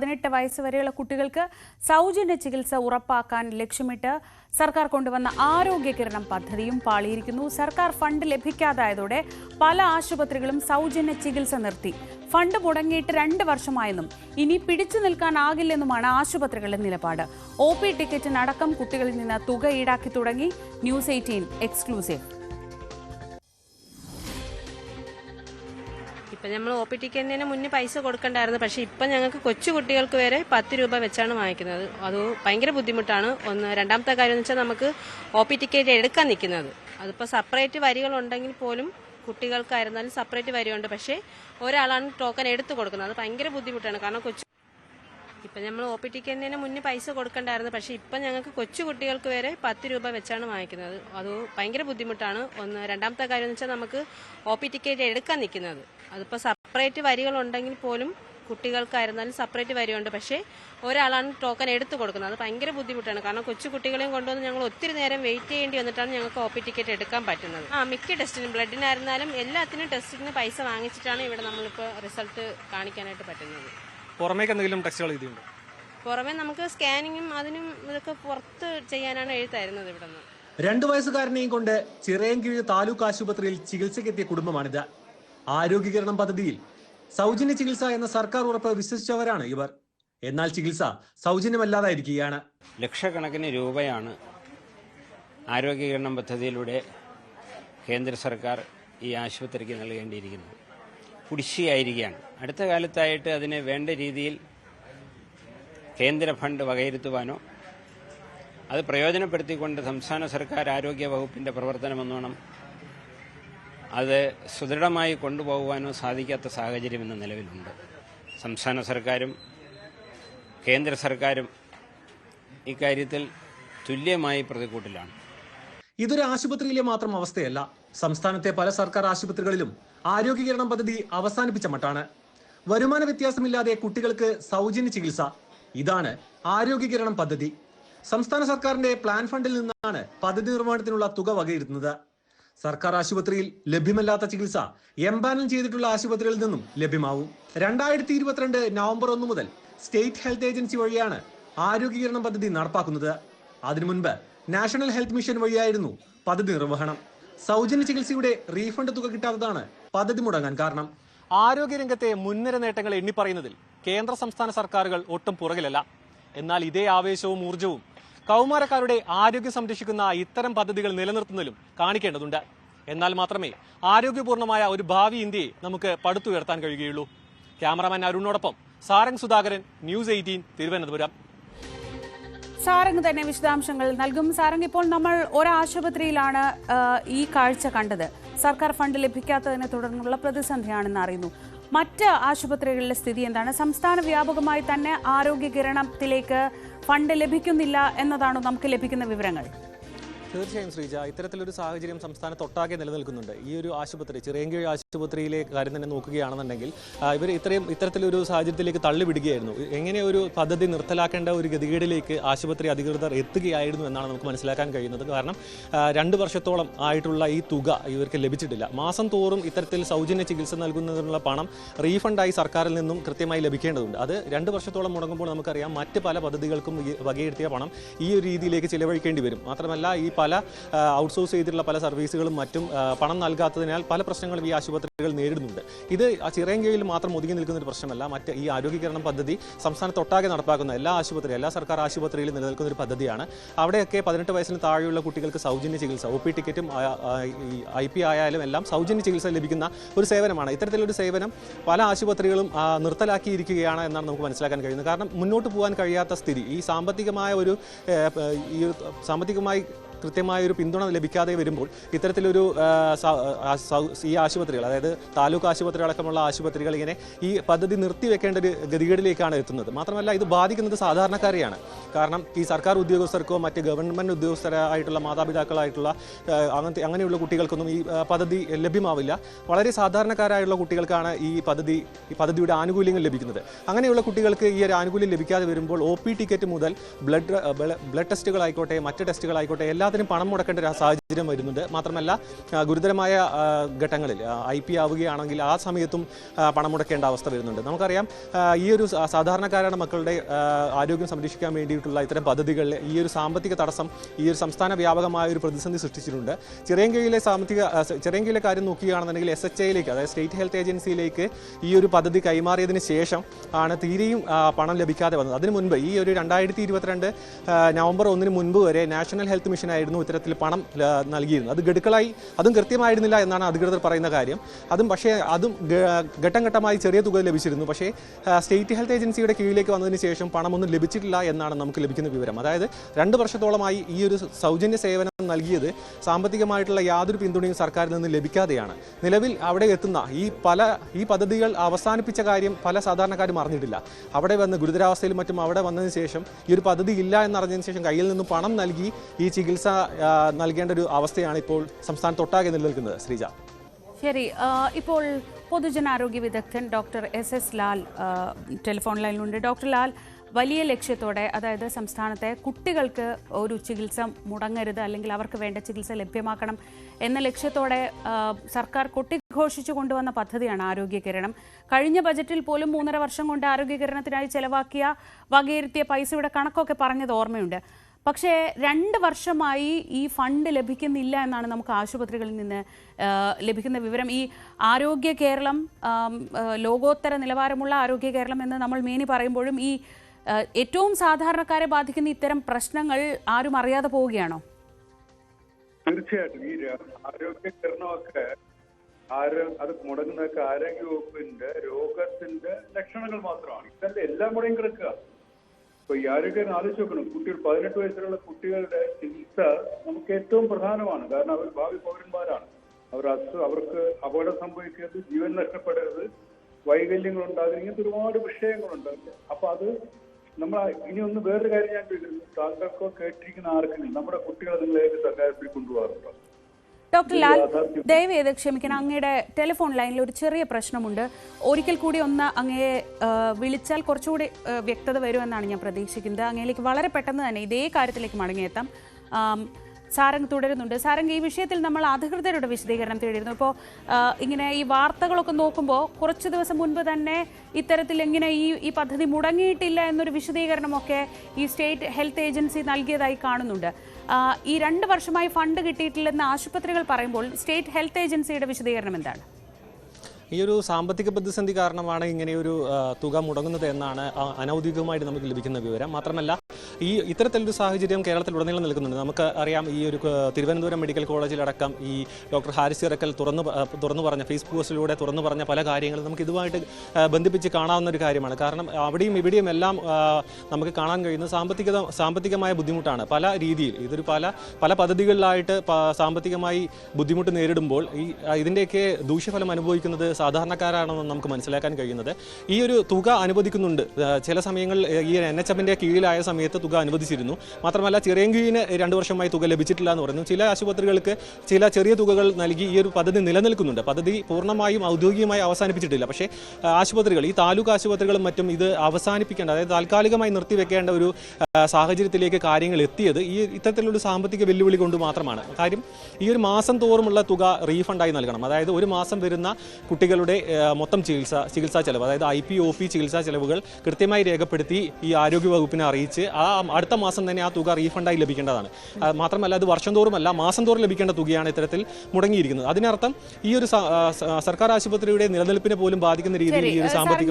പതിനെട്ട് വയസ്സ് വരെയുള്ള കുട്ടികൾക്ക് സൗജന്യ ചികിത്സ ഉറപ്പാക്കാൻ ലക്ഷ്യമിട്ട് സർക്കാർ കൊണ്ടുവന്ന ആരോഗ്യ കിരണം പദ്ധതിയും പാളിയിരിക്കുന്നു. സർക്കാർ ഫണ്ട് ലഭിക്കാതായതോടെ പല ആശുപത്രികളും സൗജന്യ ചികിത്സ നിർത്തി. ഫണ്ട് മുടങ്ങിയിട്ട് രണ്ട് വർഷമായെന്നും ഇനി പിടിച്ചു നിൽക്കാനാകില്ലെന്നുമാണ് ആശുപത്രികളുടെ നിലപാട്. ഒ പി ടിക്കറ്റിനടക്കം കുട്ടികളിൽ നിന്ന് തുക ഈടാക്കി തുടങ്ങി. News eighteen exclusive. ഇപ്പം നമ്മൾ ഒ പി ടിക്കറ്റിന് മുന്നേ പൈസ കൊടുക്കണ്ടായിരുന്നു. പക്ഷേ ഇപ്പം ഞങ്ങൾക്ക് കൊച്ചു കുട്ടികൾക്ക് വരെ പത്ത് രൂപ വെച്ചാണ് വാങ്ങിക്കുന്നത്. അത് ഭയങ്കര ബുദ്ധിമുട്ടാണ്. ഒന്ന് രണ്ടാമത്തെ കാര്യം എന്ന് വെച്ചാൽ നമുക്ക് ഒ പി ടിക്കറ്റ് എടുക്കാൻ നിൽക്കുന്നത്. അതിപ്പോൾ സെപ്പറേറ്റ് വരികളുണ്ടെങ്കിൽ പോലും കുട്ടികൾക്കായിരുന്നാലും സെപ്പറേറ്റ് വരികയുണ്ട് പക്ഷേ ഒരാളാണ് ടോക്കൺ എടുത്തു കൊടുക്കുന്നത്. അത് ഭയങ്കര ബുദ്ധിമുട്ടാണ്. കാരണം കൊച്ചു ഇപ്പം നമ്മൾ ഒ പി ടിക്കറ്റിന് മുന്നേ പൈസ കൊടുക്കണ്ടായിരുന്നു. പക്ഷേ ഇപ്പം ഞങ്ങൾക്ക് കൊച്ചു കുട്ടികൾക്ക് വരെ പത്ത് രൂപ വെച്ചാണ് വാങ്ങിക്കുന്നത്. അത് ഭയങ്കര ബുദ്ധിമുട്ടാണ്. ഒന്ന് രണ്ടാമത്തെ കാര്യം എന്ന് വെച്ചാൽ നമുക്ക് ഒ പി ടിക്കറ്റ് എടുക്കാൻ നിൽക്കുന്നത്. അതിപ്പോൾ സെപ്പറേറ്റ് വരികളുണ്ടെങ്കിൽ പോലും കുട്ടികൾക്കായിരുന്നാലും സെപ്പറേറ്റ് വരികയുണ്ട് പക്ഷേ ഒരാളാണ് ടോക്കൺ എടുത്തു കൊടുക്കുന്നത്. അത് ഭയങ്കര ബുദ്ധിമുട്ടാണ്. കാരണം കൊച്ചു കുട്ടികളെയും കൊണ്ടുവന്ന് ഞങ്ങൾ ഒത്തിരി നേരം വെയിറ്റ് ചെയ്യേണ്ടി വന്നിട്ടാണ് ഞങ്ങൾക്ക് ഒ പി ടിക്കറ്റ് എടുക്കാൻ പറ്റുന്നത്. ആ മിക്ക ടെസ്റ്റിനും ബ്ലഡിനായിരുന്നാലും എല്ലാത്തിനും ടെസ്റ്റിന് പൈസ വാങ്ങിച്ചിട്ടാണ് ഇവിടെ നമ്മളിപ്പോൾ റിസൾട്ട് കാണിക്കാനായിട്ട് പറ്റുന്നത്. പുറമേക്ക് എന്തെങ്കിലും ടെക്സ്റ്റുകൾ എഴുതിയുണ്ടോ പുറമെ നമുക്ക് സ്കാനിങ്ങും അതിനും ഇതൊക്കെ പുറത്ത് ചെയ്യാനാണ് എഴുത്തായിരുന്നത് ഇവിടെ നിന്ന് രണ്ടു വയസ്സുകാരനെയും കൊണ്ട് ചിറയൻകീഴ് താലൂക്ക് ആശുപത്രിയിൽ ചികിത്സയ്ക്കെത്തിയ കുടുംബമാണിത്. ആരോഗ്യകരണം പദ്ധതിയിൽ സൗജന്യ ചികിത്സ എന്ന സർക്കാർ ഉറപ്പ് വിശ്വസിച്ചവരാണ് ഇവർ. എന്നാൽ ചികിത്സ സൗജന്യമല്ലാതായിരിക്കുകയാണ്. ലക്ഷക്കണക്കിന് രൂപയാണ് ആരോഗ്യകരണം പദ്ധതിയിലൂടെ കേന്ദ്ര സർക്കാർ ഈ ആശുപത്രിക്ക് നൽകേണ്ടിയിരിക്കുന്നത്. കുടിശ്ശിയായിരിക്കുകയാണ് അടുത്ത കാലത്തായിട്ട് അതിന് വേണ്ട രീതിയിൽ കേന്ദ്ര ഫണ്ട് വകയിരുത്തുവാനോ അത് പ്രയോജനപ്പെടുത്തിക്കൊണ്ട് സംസ്ഥാന സർക്കാർ ആരോഗ്യ വകുപ്പിന്റെ പ്രവർത്തനമെന്നോണം അത് സുദൃഢമായി കൊണ്ടുപോകുവാനോ സാധിക്കാത്ത സാഹചര്യം ഇന്ന് നിലവിലുണ്ട്. സംസ്ഥാന സർക്കാരും കേന്ദ്ര സർക്കാരും ഇക്കാര്യത്തിൽ തുല്യമായി പ്രതികൂട്ടിലാണ് ഇതൊരു ആശുപത്രിയിലെ മാത്രം അവസ്ഥയല്ല. സംസ്ഥാനത്തെ പല സർക്കാർ ആശുപത്രികളിലും ആരോഗ്യകരണം പദ്ധതി അവസാനിപ്പിച്ച മട്ടാണ്. വരുമാന വ്യത്യാസമില്ലാതെ കുട്ടികൾക്ക് സൗജന്യ ചികിത്സ. ഇതാണ് ആരോഗ്യകരണം പദ്ധതി. സംസ്ഥാന സർക്കാരിന്റെ പ്ലാൻ ഫണ്ടിൽ നിന്നാണ് പദ്ധതി നിർമ്മാണത്തിനുള്ള തുക വകയിരുത്തുന്നത്. സർക്കാർ ആശുപത്രിയിൽ ലഭ്യമല്ലാത്ത ചികിത്സ എംപാനൽ ചെയ്തിട്ടുള്ള ആശുപത്രികളിൽ നിന്നും ലഭ്യമാവും. രണ്ടായിരത്തി ഇരുപത്തിരണ്ട് നവംബർ ഒന്ന് മുതൽ സ്റ്റേറ്റ് ഹെൽത്ത് ഏജൻസി വഴിയാണ് ആരോഗ്യകരണം പദ്ധതി നടപ്പാക്കുന്നത്. അതിനു മുൻപ് നാഷണൽ ഹെൽത്ത് മിഷൻ വഴിയായിരുന്നു പദ്ധതി നിർവഹണം. സൗജന്യ ചികിത്സയുടെ റീഫണ്ട് തുക കിട്ടാത്തതാണ് പദ്ധതി മുടങ്ങാൻ കാരണം. ആരോഗ്യരംഗത്തെ മുൻനിര നേട്ടങ്ങൾ എണ്ണിപ്പറയുന്നതിൽ കേന്ദ്ര സംസ്ഥാന സർക്കാരുകൾ ഒട്ടും പുറകിലല്ല. എന്നാൽ ഇതേ ആവേശവും ഊർജവും കൗമാരക്കാരുടെ ആരോഗ്യം സംരക്ഷിക്കുന്ന ഇത്തരം പദ്ധതികൾ നിലനിർത്തുന്നതിലും കാണിക്കേണ്ടതുണ്ട്. എന്നാൽ മാത്രമേ ആരോഗ്യപൂർണമായ ഒരു ഭാവി ഇന്ത്യയെ നമുക്ക് പടുത്തുയർത്താൻ കഴിയുകയുള്ളൂ. ക്യാമറാമാൻ അരുണിനോടൊപ്പം സാരംഗ് സുധാകരൻ ന്യൂസ് എയ്റ്റീൻ തിരുവനന്തപുരം. സാരംഗ് തന്നെ വിശദാംശങ്ങൾ നൽകും. സാരംഗ് ഇപ്പോൾ നമ്മൾ ഒരാശുപത്രിയിലാണ് ഈ കാഴ്ച കണ്ടത്. സർക്കാർ ഫണ്ട് ലഭിക്കാത്തതിനെ തുടർന്നുള്ള പ്രതിസന്ധിയാണെന്ന് അറിയുന്നു. മറ്റ് ആശുപത്രികളിലെ സ്ഥിതി എന്താണ്? സംസ്ഥാന വ്യാപകമായി തന്നെ ആരോഗ്യ കിരണത്തിലേക്ക് ഫണ്ട് ലഭിക്കുന്നില്ല എന്നതാണോ നമുക്ക് ലഭിക്കുന്ന വിവരങ്ങൾ? തീർച്ചയായും ശ്രീജ ഇത്തരത്തിലൊരു സാഹചര്യം സംസ്ഥാനത്തൊട്ടാകെ നിലനിൽക്കുന്നുണ്ട്. ഈ ഒരു ആശുപത്രി ചിറയൻകീഴ് ആശുപത്രിയിലെ കാര്യം തന്നെ നോക്കുകയാണെന്നുണ്ടെങ്കിൽ ഇവർ ഇത്രയും ഇത്തരത്തിലൊരു സാഹചര്യത്തിലേക്ക് തള്ളിവിടുകയായിരുന്നു. എങ്ങനെ ഒരു പദ്ധതി നിർത്തലാക്കേണ്ട ഒരു ഗതികേടിലേക്ക് ആശുപത്രി അധികൃതർ എത്തുകയായിരുന്നു എന്നാണ് നമുക്ക് മനസ്സിലാക്കാൻ കഴിയുന്നത്. കാരണം രണ്ട് വർഷത്തോളം ആയിട്ടുള്ള ഈ തുക ഇവർക്ക് ലഭിച്ചിട്ടില്ല. മാസം തോറും ഇത്തരത്തിൽ സൗജന്യ ചികിത്സ നൽകുന്നതിനുള്ള പണം റീഫണ്ടായി സർക്കാരിൽ നിന്നും കൃത്യമായി ലഭിക്കേണ്ടതുണ്ട്. അത് രണ്ട് വർഷത്തോളം മുടങ്ങുമ്പോൾ നമുക്കറിയാം മറ്റ് പല പദ്ധതികൾക്കും വകയിരുത്തിയ പണം ഈ ഒരു രീതിയിലേക്ക് ചിലവഴിക്കേണ്ടി വരും. മാത്രമല്ല ഈ പല ഔട്ട്സോഴ്സ് ചെയ്തിട്ടുള്ള പല സർവീസുകളും മറ്റും പണം നൽകാത്തതിനാൽ പല പ്രശ്നങ്ങളും ഈ ആശുപത്രികൾ നേരിടുന്നുണ്ട്. ഇത് ആ ചിറയൻകീഴിൽ മാത്രം ഒതുങ്ങി നിൽക്കുന്ന ഒരു പ്രശ്നമല്ല. മറ്റ് ഈ ആരോഗ്യകരണം പദ്ധതി സംസ്ഥാനത്തൊട്ടാകെ നടപ്പാക്കുന്ന എല്ലാ ആശുപത്രി എല്ലാ സർക്കാർ ആശുപത്രിയിലും നിലനിൽക്കുന്ന ഒരു പദ്ധതിയാണ്. അവിടെയൊക്കെ പതിനെട്ട് വയസ്സിന് താഴെയുള്ള കുട്ടികൾക്ക് സൗജന്യ ചികിത്സ ഒ പി ടിക്കറ്റും ഐ പി ആയാലും എല്ലാം സൗജന്യ ചികിത്സ ലഭിക്കുന്ന ഒരു സേവനമാണ്. ഇത്തരത്തിലൊരു സേവനം പല ആശുപത്രികളും നിർത്തലാക്കിയിരിക്കുകയാണ് എന്നാണ് നമുക്ക് മനസ്സിലാക്കാൻ കഴിയുന്നത്. കാരണം മുന്നോട്ട് പോകാൻ കഴിയാത്ത സ്ഥിതി ഈ സാമ്പത്തികമായ ഒരു ഈ സാമ്പത്തികമായി കൃത്യമായ ഒരു പിന്തുണ ലഭിക്കാതെ വരുമ്പോൾ ഇത്തരത്തിലൊരു ഈ ആശുപത്രികൾ അതായത് താലൂക്ക് ആശുപത്രി അടക്കമുള്ള ആശുപത്രികൾ ഇങ്ങനെ ഈ പദ്ധതി നിർത്തിവെക്കേണ്ട ഒരു ഗതികേടിലേക്കാണ് എത്തുന്നത്. മാത്രമല്ല ഇത് ബാധിക്കുന്നത് സാധാരണക്കാരെയാണ്. കാരണം ഈ സർക്കാർ ഉദ്യോഗസ്ഥർക്കോ മറ്റ് ഗവൺമെന്റ് ഉദ്യോഗസ്ഥരായിട്ടുള്ള മാതാപിതാക്കളായിട്ടുള്ള അങ്ങനത്തെ അങ്ങനെയുള്ള കുട്ടികൾക്കൊന്നും ഈ പദ്ധതി ലഭ്യമാവില്ല. വളരെ സാധാരണക്കാരായുള്ള കുട്ടികൾക്കാണ് ഈ പദ്ധതി ഈ പദ്ധതിയുടെ ആനുകൂല്യങ്ങൾ ലഭിക്കുന്നത്. അങ്ങനെയുള്ള കുട്ടികൾക്ക് ഈ ഒരു ആനുകൂല്യം ലഭിക്കാതെ വരുമ്പോൾ ഒ പി ടിക്കറ്റ് മുതൽ ബ്ലഡ് ബ്ലഡ് ടെസ്റ്റുകളായിക്കോട്ടെ മറ്റ് ടെസ്റ്റുകളായിക്കോട്ടെ എല്ലാ എല്ലാത്തിനും പണം മുടക്കേണ്ട ഒരു സാഹചര്യം വരുന്നുണ്ട്. മാത്രമല്ല ഗുരുതരമായ ഘട്ടങ്ങളിൽ ഐ പി ആവുകയാണെങ്കിൽ ആ സമയത്തും പണം മുടക്കേണ്ട അവസ്ഥ വരുന്നുണ്ട്. നമുക്കറിയാം ഈ ഒരു സാധാരണക്കാരാണ് മക്കളുടെ ആരോഗ്യം സംരക്ഷിക്കാൻ വേണ്ടിയിട്ടുള്ള ഇത്തരം പദ്ധതികളിൽ ഈ ഒരു സാമ്പത്തിക തടസ്സം ഈ ഒരു സംസ്ഥാന വ്യാപകമായ ഒരു പ്രതിസന്ധി സൃഷ്ടിച്ചിട്ടുണ്ട്. ചിറയൻകീഴിലെ സാമ്പത്തിക ചിറയൻകീഴിലെ കാര്യം നോക്കുകയാണെന്നുണ്ടെങ്കിൽ എസ് എച്ച് ഐയിലേക്ക് അതായത് സ്റ്റേറ്റ് ഹെൽത്ത് ഏജൻസിയിലേക്ക് ഈ ഒരു പദ്ധതി കൈമാറിയതിന് ശേഷം ആണ് തീരെയും പണം ലഭിക്കാതെ വന്നത്. അതിനു മുൻപ് ഈ ഒരു രണ്ടായിരത്തി ഇരുപത്തിരണ്ട് നവംബർ ഒന്നിന് മുൻപ് വരെ നാഷണൽ ഹെൽത്ത് മിഷൻ ആയിരുന്നു ഇത്തരത്തിൽ പണം നൽകിയിരുന്നത്. അത് ഗഡുക്കളായി അതും കൃത്യമായിരുന്നില്ല എന്നാണ് അധികൃതർ പറയുന്ന കാര്യം. അതും പക്ഷേ അതും ഘട്ടം ഘട്ടമായി ചെറിയ തുക ലഭിച്ചിരുന്നു. പക്ഷേ സ്റ്റേറ്റ് ഹെൽത്ത് ഏജൻസിയുടെ കീഴിലേക്ക് വന്നതിന് ശേഷം പണമൊന്നും ലഭിച്ചിട്ടില്ല എന്നാണ് നമുക്ക് ലഭിക്കുന്ന വിവരം. അതായത് രണ്ട് വർഷത്തോളമായി ഈ ഒരു സൗജന്യ സേവനം നൽകിയത് സാമ്പത്തികമായിട്ടുള്ള യാതൊരു പിന്തുണയും സർക്കാരിൽ നിന്ന് ലഭിക്കാതെയാണ്. നിലവിൽ അവിടെ എത്തുന്ന ഈ പല ഈ പദ്ധതികൾ അവസാനിപ്പിച്ച കാര്യം പല സാധാരണക്കാരും അറിഞ്ഞിട്ടില്ല. അവിടെ വന്ന് ഗുരുതരാവസ്ഥയിലും മറ്റും അവിടെ വന്നതിന് ശേഷം ഈ ഒരു പദ്ധതി ഇല്ല എന്നറിഞ്ഞതിന് ശേഷം കയ്യിൽ നിന്നും പണം നൽകി ഈ ചികിത്സ നൽകേണ്ട ഒരു അവസ്ഥയാണ് ഇപ്പോൾ സംസ്ഥാനത്തൊട്ടാകെ നിലനിൽക്കുന്നത് ശ്രീജ. ശരി ഇപ്പോൾ പൊതുജനാരോഗ്യ വിദഗ്ധൻ doctor S S Lal telephone ലൈനിലുണ്ട്. Doctor Lal വലിയ ലക്ഷ്യത്തോടെ അതായത് സംസ്ഥാനത്തെ കുട്ടികൾക്ക് ഒരു ചികിത്സ മുടങ്ങരുത് അല്ലെങ്കിൽ അവർക്ക് വേണ്ട ചികിത്സ ലഭ്യമാക്കണം എന്ന ലക്ഷ്യത്തോടെ സർക്കാർ കൊട്ടിഘോഷിച്ചു കൊണ്ടുവന്ന പദ്ധതിയാണ് ആരോഗ്യകിരണം കഴിഞ്ഞ ബജറ്റിൽ പോലും മൂന്നര വർഷം കൊണ്ട് ആരോഗ്യകിരണത്തിനായി ചെലവാക്കിയ വകയിരുത്തിയ പൈസയുടെ കണക്കൊക്കെ പറഞ്ഞത് ഓർമ്മയുണ്ട്. പക്ഷേ രണ്ട് വർഷമായി ഈ ഫണ്ട് ലഭിക്കുന്നില്ല എന്നാണ് നമുക്ക് ആശുപത്രികളിൽ നിന്ന് ലഭിക്കുന്ന വിവരം. ഈ ആരോഗ്യ കേരളം ലോകോത്തര നിലവാരമുള്ള ആരോഗ്യ കേരളം എന്ന് നമ്മൾ മേനി പറയുമ്പോഴും ഈ ഏറ്റവും സാധാരണക്കാരെ ബാധിക്കുന്ന ഇത്തരം പ്രശ്നങ്ങൾ ആരും അറിയാതെ പോവുകയാണോ? തീർച്ചയായിട്ടും. ഈ ആരോഗ്യ കേരളമൊക്കെ അത് മുടങ്ങുന്നതൊക്കെ ആരോഗ്യ വകുപ്പിന്റെ രോഗത്തിന്റെ ലക്ഷണങ്ങൾ മാത്രമാണ്. ഇതല്ല എല്ലാം മുടങ്ങി കിടക്കുക ഇപ്പൊ ഈ ആരോഗ്യം ആലോചിച്ച് നോക്കണം കുട്ടികൾ പതിനെട്ട് വയസ്സിലുള്ള കുട്ടികളുടെ ചികിത്സ നമുക്ക് ഏറ്റവും പ്രധാനമാണ്. കാരണം അവർ ഭാവി പൗരന്മാരാണ്. അവർ അസു അവർക്ക് അപകടം സംഭവിക്കരുത് ജീവൻ നഷ്ടപ്പെടരുത് വൈകല്യങ്ങൾ ഉണ്ടാകരുത് ഇങ്ങനത്തെ ഒരുപാട് വിഷയങ്ങളുണ്ട്. അപ്പൊ അത് നമ്മൾ ഇനി ഒന്ന് വേറൊരു കാര്യം ഞാൻ ചോദിക്കുന്നു താങ്കൾക്കോ കേട്ടിരിക്കുന്ന ആർക്കെങ്കിലും നമ്മുടെ കുട്ടികളെ നിങ്ങൾ ഏത് സഹായത്തിൽ കൊണ്ടുപോകാറുണ്ടോ? ഡോക്ടർ ലാൽ ദയവേത് ക്ഷമിക്കണം. അങ്ങയുടെ ടെലിഫോൺ ലൈനിൽ ഒരു ചെറിയ പ്രശ്നമുണ്ട് ഒരിക്കൽ കൂടി ഒന്ന് അങ്ങയെ വിളിച്ചാൽ കുറച്ചുകൂടി വ്യക്തത വരുമെന്നാണ് ഞാൻ പ്രതീക്ഷിക്കുന്നത്. അങ്ങയിലേക്ക് വളരെ പെട്ടെന്ന് തന്നെ ഇതേ കാര്യത്തിലേക്ക് മടങ്ങിയെത്താം. സാരംഗ് തുടരുന്നുണ്ട്. സാരംഗ് ഈ വിഷയത്തിൽ നമ്മൾ അധികൃതരുടെ വിശദീകരണം തേടിയിരുന്നു. ഇപ്പോൾ ഇങ്ങനെ ഈ വാർത്തകളൊക്കെ നോക്കുമ്പോൾ കുറച്ച് ദിവസം മുൻപ് തന്നെ ഇത്തരത്തിൽ എങ്ങനെ ഈ ഈ പദ്ധതി മുടങ്ങിയിട്ടില്ല എന്നൊരു വിശദീകരണമൊക്കെ ഈ സ്റ്റേറ്റ് ഹെൽത്ത് ഏജൻസി നൽകിയതായി കാണുന്നുണ്ട്. ഈ രണ്ട് വർഷമായി ഫണ്ട് കിട്ടിയിട്ടില്ലെന്ന് ആശുപത്രികൾ പറയുമ്പോൾ സ്റ്റേറ്റ് ഹെൽത്ത് ഏജൻസിയുടെ വിശദീകരണം എന്താണ്? ഈ ഒരു സാമ്പത്തിക പ്രതിസന്ധി കാരണമാണ് ഇങ്ങനെയൊരു തുക മുടങ്ങുന്നത് എന്നാണ് അനൌദ്യോഗികമായിട്ട് നമുക്ക് ലഭിക്കുന്ന വിവരം. മാത്രമല്ല ഈ ഇത്തരത്തിലൊരു സാഹചര്യം കേരളത്തിൽ ഉടനീളം നിൽക്കുന്നുണ്ട്. നമുക്ക് അറിയാം ഈ ഒരു തിരുവനന്തപുരം മെഡിക്കൽ കോളേജിലടക്കം ഈ ഡോക്ടർ ഹാരിസ് ഇറക്കൽ തുറന്നു തുറന്നു പറഞ്ഞ ഫേസ്ബുക്ക് പോസ്റ്റിലൂടെ തുറന്നു പറഞ്ഞ പല കാര്യങ്ങളും നമുക്ക് ഇതുമായിട്ട് ബന്ധിപ്പിച്ച് കാണാവുന്ന ഒരു കാര്യമാണ്. കാരണം അവിടെയും ഇവിടെയും എല്ലാം നമുക്ക് കാണാൻ കഴിയുന്ന സാമ്പത്തിക സാമ്പത്തികമായ ബുദ്ധിമുട്ടാണ്. പല രീതിയിൽ ഇതൊരു പല പല പദ്ധതികളിലായിട്ട് സാമ്പത്തികമായി ബുദ്ധിമുട്ട് നേരിടുമ്പോൾ ഈ ഇതിന്റെയൊക്കെ ദൂഷ്യഫലം അനുഭവിക്കുന്നത് സാധാരണക്കാരാണെന്ന് നമുക്ക് മനസ്സിലാക്കാൻ കഴിയുന്നത്. ഈ ഒരു തുക അനുവദിക്കുന്നുണ്ട്. ചില സമയങ്ങളിൽ ഈ എൻ എച്ച് എമ്മിന്റെ കീഴിലായ സമയത്ത് തുക അനുവദിച്ചിരുന്നു. മാത്രമല്ല ചിറയൻകീഴിന് രണ്ട് വർഷമായി തുക ലഭിച്ചിട്ടില്ല എന്ന് പറയുന്നു. ചില ആശുപത്രികൾക്ക് ചില ചെറിയ തുകകൾ നൽകി ഈ ഒരു പദ്ധതി നിലനിൽക്കുന്നുണ്ട്. പദ്ധതി പൂർണമായും ഔദ്യോഗികമായി അവസാനിപ്പിച്ചിട്ടില്ല. പക്ഷേ ആശുപത്രികൾ ഈ താലൂക്ക് ആശുപത്രികളും മറ്റും ഇത് അവസാനിപ്പിക്കേണ്ട അതായത് താൽക്കാലികമായി നിർത്തിവെക്കേണ്ട ഒരു സാഹചര്യത്തിലേക്ക് കാര്യങ്ങൾ എത്തിയത് ഈ ഇത്തരത്തിലുള്ള സാമ്പത്തിക വെല്ലുവിളി കൊണ്ട് മാത്രമാണ്. കാര്യം ഈ ഒരു മാസം തോറുമുള്ള തുക റീഫണ്ടായി നൽകണം. അതായത് ഒരു മാസം വരുന്ന കുട്ടികളുടെ ആ, മൊത്തം ചികിത്സ ചികിത്സാ ചെലവ് അതായത് ഐ പി ഒ പി ചികിത്സാ ചെലവുകൾ കൃത്യമായി രേഖപ്പെടുത്തി ഈ ആരോഗ്യ വകുപ്പിനെ അറിയിച്ച് ആ അടുത്ത മാസം തന്നെ ആ തുക റീഫണ്ടായി ലഭിക്കേണ്ടതാണ്. മാത്രമല്ല അത് വർഷം തോറുമല്ല മാസം തോറും ലഭിക്കേണ്ട തുകയാണ് ഇത്തരത്തിൽ മുടങ്ങിയിരിക്കുന്നത്. അതിനർത്ഥം ഈ ഒരു സർക്കാർ ആശുപത്രിയുടെ നിലനിൽപ്പിനെ പോലും ബാധിക്കുന്ന രീതിയിൽ ഈ ഒരു സാമ്പത്തിക